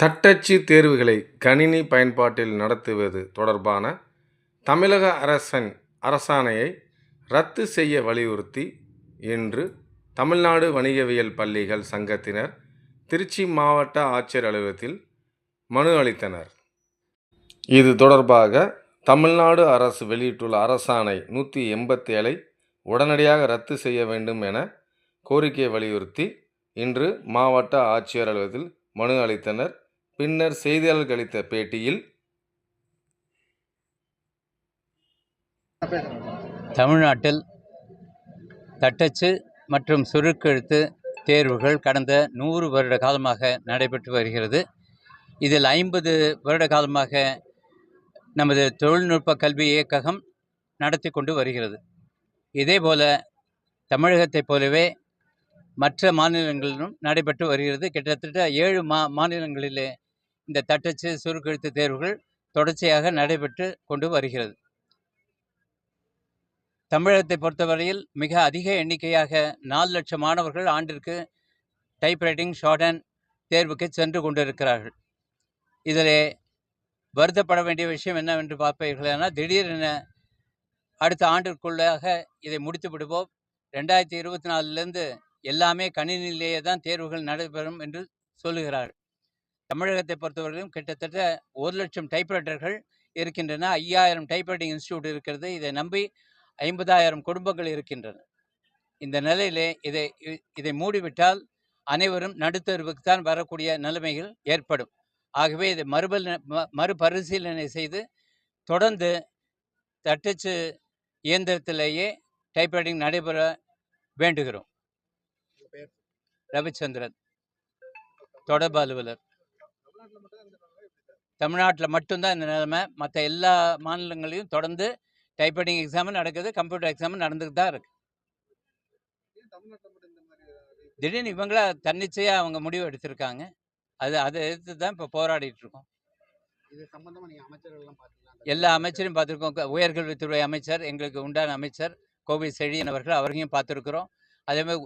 தட்டச்சு தேர்வுகளை கணினி பயன்பாட்டில் நடத்துவது தொடர்பான தமிழக அரசன் அரசாணையை ரத்து செய்ய வலியுறுத்தி இன்று தமிழ்நாடு வணிகவியல் பள்ளிகள் சங்கத்தினர் திருச்சி மாவட்ட ஆட்சியர் அலுவலகத்தில் மனு அளித்தனர். இது தொடர்பாக தமிழ்நாடு அரசு வெளியிட்டுள்ள அரசாணை நூற்றி எண்பத்தேழை உடனடியாக ரத்து செய்ய வேண்டும் என கோரிக்கை வலியுறுத்தி இன்று மாவட்ட ஆட்சியர் அலுவலகத்தில் மனு அளித்தனர். பின்னர் செய்தியாளர்கள் அளித்த பேட்டியில் தமிழ்நாட்டில் தட்டச்சு மற்றும் சுருக்கெழுத்து தேர்வுகள் கடந்த நூறு வருட காலமாக நடைபெற்று வருகிறது. இதில் ஐம்பது வருட காலமாக நமது தொழில்நுட்ப கல்வி இயக்ககம் நடத்தி கொண்டு வருகிறது. இதேபோல தமிழகத்தைப் போலவே மற்ற மாநிலங்களிலும் நடைபெற்று வருகிறது. கிட்டத்தட்ட ஏழு மா மாநிலங்களிலே இந்த தட்டச்சு சுருக்கெழுத்து தேர்வுகள் தொடர்ச்சியாக நடைபெற்று கொண்டு வருகிறது. தமிழகத்தை பொறுத்தவரையில் மிக அதிக எண்ணிக்கையாக நாலு லட்சம் மாணவர்கள் ஆண்டிற்கு டைப்ரைட்டிங் ஷார்டன் தேர்வுக்கு சென்று கொண்டிருக்கிறார்கள். இதில் வருத்தப்பட வேண்டிய விஷயம் என்னவென்று பார்ப்பீர்களானால் திடீரென அடுத்த ஆண்டிற்குள்ளாக இதை முடித்து விடுவோம். ரெண்டாயிரத்தி இருபத்தி நாலுலேருந்து எல்லாமே கணினியிலேயே தான் தேர்வுகள் நடைபெறும் என்று சொல்லுகிறார்கள். தமிழகத்தை பொறுத்தவரையிலும் கிட்டத்தட்ட ஒரு லட்சம் டைப்ரைட்டர்கள் இருக்கின்றன. ஐயாயிரம் டைப்ரைட்டிங் இன்ஸ்டியூட் இருக்கிறது. இதை நம்பி ஐம்பதாயிரம் குடும்பங்கள் இருக்கின்றன. இந்த நிலையிலே இதை இதை மூடிவிட்டால் அனைவரும் நடுத்தருவுக்கு தான் வரக்கூடிய நிலைமைகள் ஏற்படும். ஆகவே இதை மறுபல் மறுபரிசீலனை செய்து தொடர்ந்து தட்டச்சு இயந்திரத்திலேயே டைப்ரைட்டிங் நடைபெற வேண்டுகிறோம். ரவிச்சந்திரன் தொடர்பு அலுவலர். தமிழ்நாட்டில் மட்டும்தான் இந்த நிலைமை மற்ற எல்லா மாநிலங்களையும் தொடர்ந்து டைப்ரைட்டிங் எக்ஸாமும் நடக்குது கம்ப்யூட்டர் எக்ஸாமும் நடந்துட்டு தான் இருக்கு. திடீர்னு இவங்களா தன்னிச்சையாக அவங்க முடிவு எடுத்திருக்காங்க. அது அதை எதிர்த்து தான் இப்போ போராடிட்டு இருக்கோம். எல்லா அமைச்சரையும் பார்த்துருக்கோம். உயர்கல்வித்துறை அமைச்சர் எங்களுக்கு உண்டான அமைச்சர் கோவை செழியன் அவர்கள் அவரையும் பார்த்துருக்குறோம். அதேமாதிரி